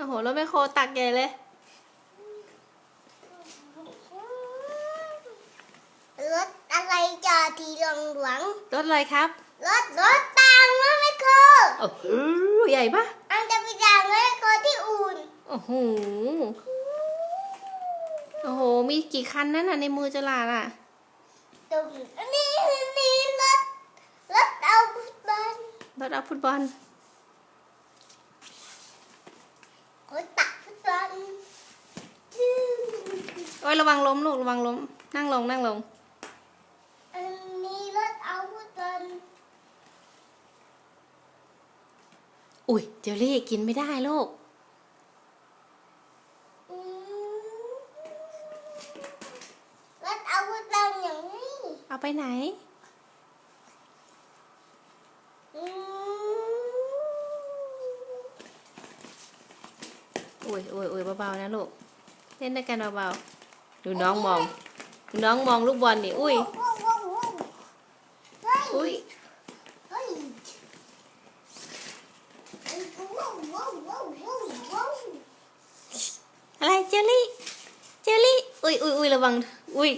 โอ้โหรถแมคโครตักใหญ่เลย รถอะไรจอดทีหลวงหลวงรถอะไรครับรถรถตังรถไม่คือโอ้โหใหญ่ปะอันจะไปจ่ายรถไม่คือที่อุ่นโอ้โหโอ้โห มีกี่คันนั่นน่ะในมือจลาดอะตรงนี้นี่รถรถเอาบุตบอลรถเอาฟุตบอล รถตักบุตบอล โอ้ยระวังล้มลูกระวังล้ม นั่งลงนั่งลง อันนี้รถเอาบุตบอลอุ้ยเจลลี่กินไม่ได้ลูก อืมรถเอาบุตบอลอย่างนี้เอาไปไหน อืมอุ้ยอุ้ยอุ้ยเบาๆนะลูก เล่นด้วยกันเบาๆ ดูน้องมอง น้องมองลูกบอลนี่ อุ้ย อุ้ย อะไรเจลลี่ เจลลี่ อุ้ยอุ้ยอุ้ยระวัง อุ้ย